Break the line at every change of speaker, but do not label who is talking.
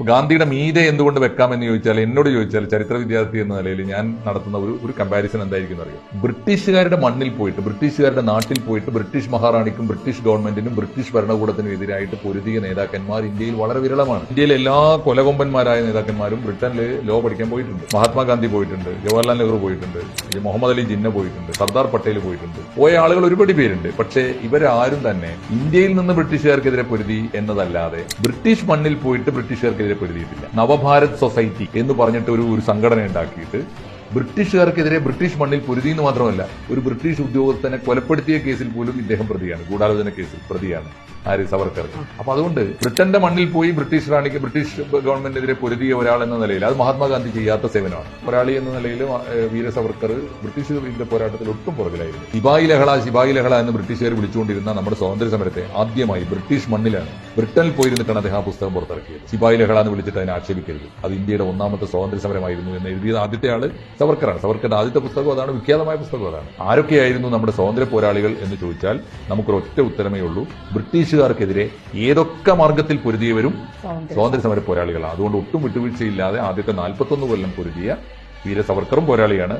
ഗാന്ധിയുടെ മീതെ എന്തുകൊണ്ട് വെക്കാമെന്ന് ചോദിച്ചാൽ എന്നോട് ചോദിച്ചാൽ ചരിത്ര വിദ്യാർത്ഥി എന്ന നിലയിൽ ഞാൻ നടത്തുന്ന ഒരു ഒരു കമ്പാരിസൺ എന്തായിരിക്കും അറിയാം? ബ്രിട്ടീഷുകാരുടെ മണ്ണിൽ പോയിട്ട് ബ്രിട്ടീഷുകാരുടെ നാട്ടിൽ പോയിട്ട് ബ്രിട്ടീഷ് മഹാറാണിക്കും ബ്രിട്ടീഷ് ഗവൺമെന്റിനും ബ്രിട്ടീഷ് ഭരണകൂടത്തിനും എതിരായിട്ട് പൊരുതിയ നേതാക്കന്മാർ ഇന്ത്യയിൽ വളരെ വിരളമാണ്. ഇന്ത്യയിലെ എല്ലാ കൊലകൊമ്പന്മാരായ നേതാക്കന്മാരും ബ്രിട്ടനിൽ ലോ പഠിക്കാൻ പോയിട്ടുണ്ട്. മഹാത്മാഗാന്ധി പോയിട്ടുണ്ട് ജവഹർലാൽ നെഹ്റു പോയിട്ടുണ്ട് മുഹമ്മദ് അലി ജിന്ന പോയിട്ടുണ്ട് സർദാർ പട്ടേൽ പോയിട്ടുണ്ട്. പോയ ആളുകൾ ഒരുപാട് പേരുണ്ട്. പക്ഷേ ഇവരാരും തന്നെ ഇന്ത്യയിൽ നിന്ന് ബ്രിട്ടീഷുകാർക്കെതിരെ പൊരുതി എന്നതല്ലാതെ ബ്രിട്ടീഷ് മണ്ണിൽ പോയിട്ട് ബ്രിട്ടീഷുകാർക്കെതിരെ പൊരുതിയിട്ടില്ല നവഭാരത് സൊസൈറ്റി എന്ന് പറഞ്ഞിട്ട് ഒരു ഒരു സംഘടന ഉണ്ടാക്കിയിട്ട് ബ്രിട്ടീഷുകാർക്കെതിരെ ബ്രിട്ടീഷ് മണ്ണിൽ പൊരുതി എന്ന് മാത്രമല്ല ഒരു ബ്രിട്ടീഷ് ഉദ്യോഗസ്ഥനെ കൊലപ്പെടുത്തിയ കേസിൽ പോലും ഇദ്ദേഹം പ്രതിയാണ്. ഗൂഢാലോചന കേസിൽ പ്രതിയാണ് ആര് സവർക്കർ. അപ്പൊ അതുകൊണ്ട് ബ്രിട്ടന്റെ മണ്ണിൽ പോയി ബ്രിട്ടീഷ് റാണിക്ക് ബ്രിട്ടീഷ് ഗവൺമെന്റിനെതിരെ പൊരുതിയ ഒരാൾ എന്ന നിലയിൽ അത് മഹാത്മാഗാന്ധി ചെയ്യാത്ത സേവനമാണ്. പോരാളി എന്ന നിലയിൽ വീര സവർക്കർ ബ്രിട്ടീഷ് വിരുദ്ധ പോരാട്ടത്തിൽ ഒട്ടും പുറകിലായിരുന്നു. ശിപായി ലഹള ശിപായി ലഹള എന്ന് ബ്രിട്ടീഷുകാർ വിളിച്ചുകൊണ്ടിരുന്ന നമ്മുടെ സ്വാതന്ത്ര്യ സമരത്തെ ആദ്യമായി ബ്രിട്ടീഷ് മണ്ണിലാണ് ബ്രിട്ടനിൽ പോയിരുന്നിട്ടാണ് അദ്ദേഹം ആ പുസ്തകം പുറത്തിറക്കിയത്. ശിപായി ലഹള എന്ന് വിളിച്ചിട്ട് അതിനെ ആക്ഷേപിക്കരുത്. അത് ഇന്ത്യയുടെ ഒന്നാമത്തെ സ്വാതന്ത്ര്യ സമരമായിരുന്നു എന്ന് എഴുതിയത് ആദ്യത്തെ ആൾ സവർക്കറാണ് സവർക്കറിന്റെ ആദ്യത്തെ പുസ്തകം അതാണ് വിഖ്യാതമായ പുസ്തകം അതാണ്. ആരൊക്കെയായിരുന്നു നമ്മുടെ സ്വാതന്ത്ര്യ പോരാളികൾ എന്ന് ചോദിച്ചാൽ നമുക്കൊരു ഒറ്റ ഉത്തരമേ ഉള്ളൂ. ബ്രിട്ടീഷുകാർക്കെതിരെ ഏതൊക്കെ മാർഗത്തിൽ പൊരുതിയവരും
സ്വാതന്ത്ര്യ
സ്വാതന്ത്ര്യ സമര പോരാളികളാണ്. അതുകൊണ്ട് ഒട്ടും വിട്ടുവീഴ്ചയില്ലാതെ ആദ്യത്തെ നാൽപ്പത്തൊന്ന് കൊല്ലം പൊരുതിയ വീര സവർക്കറും പോരാളിയാണ്.